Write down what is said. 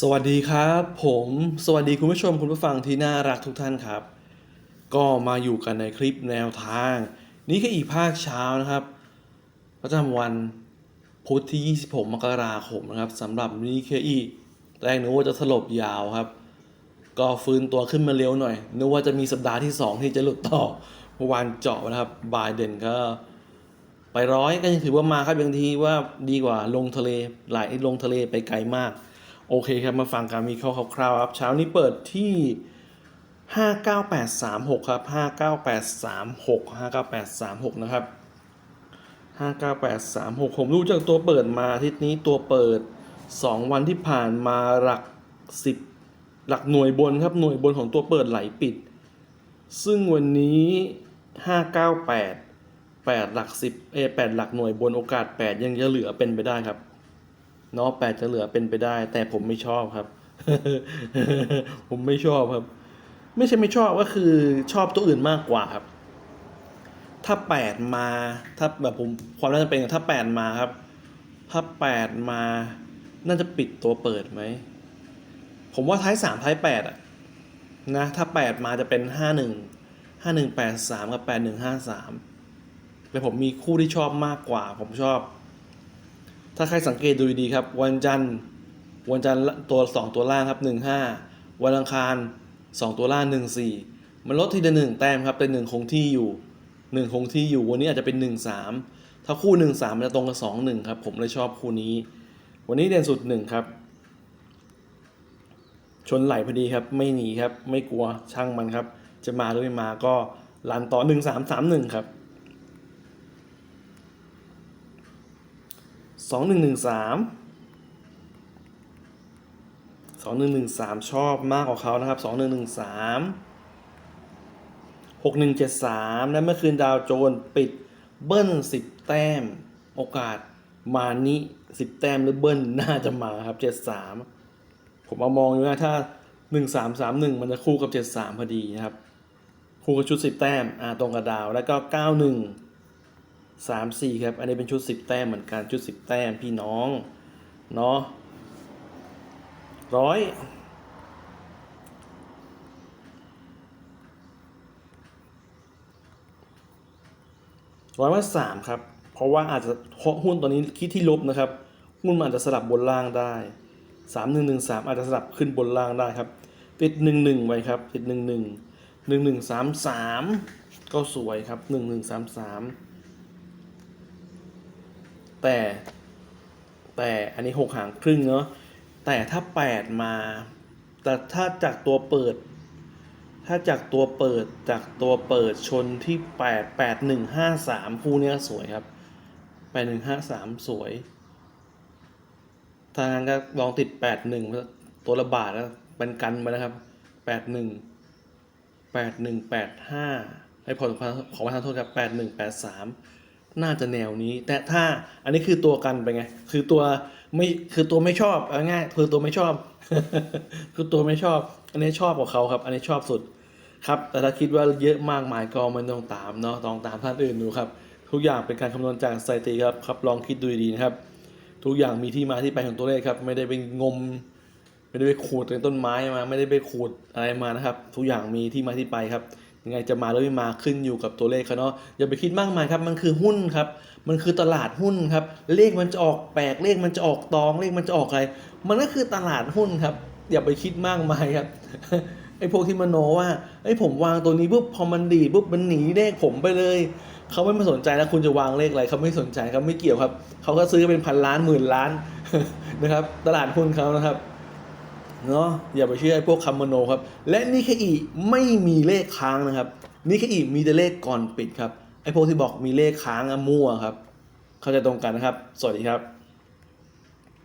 สวัสดีครับผมสวัสดีคุณผู้ชมคุณผู้ฟังที่น่ารักทุกท่านครับ ก็มาอยู่กันในคลิปแนวทาง นี่คืออีกภาคเช้านะครับ ประจำวันพุธที่ 26 มกราคมนะครับสำหรับนี่คืออีแรกนึกว่าจะสลบยาวครับ ก็ฟื้นตัวขึ้นมาเร็วหน่อยนึกว่าจะมีสัปดาห์ที่ 2 ที่จะหลุดต่อเมื่อวานเจาะนะครับบายเด่นก็ไปร้อยก็ยังถือว่ามาครับบางทีว่าดีกว่าลงทะเลหลายลงทะเลไปไกลมาก โอเคครับ มาฟังการมีข้อคร่าวๆครับ เช้านี้เปิดที่ 59836 ครับ 59836 59836 นะครับ 59836 ผมรู้จากตัวเปิดมาทิตย์นี้ตัวเปิด 2 วันที่ผ่านมาหลัก 10 หลักหน่วยบนครับ หน่วยบนของตัวเปิดไหลปิด ซึ่งวันนี้ 598 8 หลัก 10เอ8หลักหน่วยบนโอกาส 8 ยังจะเหลือเป็นไปได้ครับ เนาะแปดจะเหลือเป็นไปได้ แต่ผมไม่ชอบครับ ผมไม่ชอบครับ ไม่ใช่ไม่ชอบก็คือชอบตัวอื่นมากกว่าครับ ถ้าแปดมาถ้าแบบผมความน่าจะเป็นถ้าแปดมาครับ ถ้าแปดมา น่าจะปิดตัวเปิดไหมผมว่าท้ายสามท้ายแปดอะนะถ้าแปดมาจะเป็นห้าหนึ่งห้าหนึ่งแปดสามกับแปดหนึ่งห้าสามแต่ผมมีคู่ที่ชอบมากกว่า ผมชอบ ถ้าใครสังเกตดูดีครับ วันจันทร์วันจันทร์ตัวสองตัวล่างครับหนึ่งห้าวันอังคารสองตัวล่างหนึ่งสี่มันลดทีละหนึ่งแต้มครับเป็นหนึ่งคงที่อยู่หนึ่งคงที่อยู่วันนี้อาจจะเป็นหนึ่งสามถ้าคู่หนึ่งสามมันจะตรงกับสองหนึ่งครับผมเลยชอบคู่นี้ วันนี้เด่นสุดหนึ่งครับ ชนไหลพอดีครับ ไม่หนีครับ ไม่กลัวช่างมันครับ จะมาหรือไม่มาก็ลันต่อหนึ่งสามสามหนึ่งครับ สองหนึ่งหนึ่งสามสองหนึ่งหนึ่งสามชอบมากกว่าเขานะครับสองหนึ่งหนึ่งสามหกหนึ่งเจ็ดสามและเมื่อคืนดาวโจนปิดเบิ้ลสิบแต้ม โอกาสมานี้สิบแต้มหรือเบิ้ลน่าจะมาครับเจ็ดสามผมเอามองอยู่นะถ้าหนึ่งสามสามหนึ่งมันจะคู่กับเจ็ดสามพอดีนะครับ คู่กับชุดสิบแต้มอ่าตรงกับดาวแล้วก็เก้าหนึ่ง สามสี่ครับ อันนี้เป็นชุดสิบแต้มเหมือนกันชุดสิบแต้มพี่น้อง เนาะร้อยร้อยว่าสามครับ เพราะว่าอาจจะเพาะหุ้นตัวนี้คิดที่ลบนะครับ หุ้นมันอาจจะสลับบนล่างได้สามหนึ่งหนึ่งสามอาจจะสลับขึ้นบนล่างได้ครับ ติดหนึ่งหนึ่งไว้ครับ ติดหนึ่งหนึ่งหนึ่งหนึ่งสามสามก็สวยครับหนึ่งหนึ่งสามสาม แต่แต่อันนี้หกหางครึ่งเนาะแต่ถ้าแปดมา แต่ถ้าจากตัวเปิด ถ้าจากตัวเปิดจากตัวเปิดชนที่แปดแปดหนึ่งห้าสามคู่เนี้ยสวยครับแปดหนึ่งห้าสามสวยทางก็ลองติดแปดหนึ่งตัวละบาทแล้วเป็นกันมานะครับแปดหนึ่งแปดหนึ่งแปดห้าให้ผลของประธานโทษครับแปดหนึ่งแปดสาม น่าจะแนวนี้ แต่ถ้าอันนี้คือตัวกันไปไง คือตัวไม่คือตัวไม่ชอบเอาง่ายคือตัวไม่ชอบ คือตัวไม่ชอบ อันนี้ชอบกว่าเขาครับ อันนี้ชอบสุดครับ แต่ถ้าคิดว่าเยอะมากมายก็ไม่ต้องตามเนาะต้องตามท่านอื่นดูครับ ทุกอย่างเป็นการคำนวณจากสถิติครับครับ ลองคิดดูดีนะครับ ทุกอย่างมีที่มาที่ไปของตัวเลขครับ ไม่ได้ไปงม ไม่ได้ไปขูดในต้นไม้มา ไม่ได้ไปขูดอะไรมานะครับ ทุกอย่างมีที่มาที่ไปครับ ยังไงจะมาหรือไม่มาขึ้นอยู่กับตัวเลขเขาเนาะอย่าไปคิดมากมายครับ มันคือหุ้นครับ มันคือตลาดหุ้นครับ เลขมันจะออกแปลกเลขมันจะออกตองเลขมันจะออกอะไร มันก็คือตลาดหุ้นครับ อย่าไปคิดมากมายครับไอ้พวกที่มโนว่าไอ้ผมวางตัวนี้ปุ๊บพอมันดีปุ๊บมันหนีเลขผมไปเลยเขาไม่มาสนใจแล้วคุณจะวางเลขอะไรเขาไม่สนใจครับไม่เกี่ยวครับเขาก็ซื้อเป็นพันล้านหมื่นล้านนะครับ ตลาดหุ้นเขานะครับ เนาะอย่าไปเชื่อไอ้พวกคำมโนครับ และนี่แค่อีไม่มีเลขค้างนะครับ นี่แค่อีมีแต่เลขก่อนปิดครับไอ้พวกที่บอกมีเลขค้างอะมั่วครับ เข้าใจตรงกันนะครับ สวัสดีครับ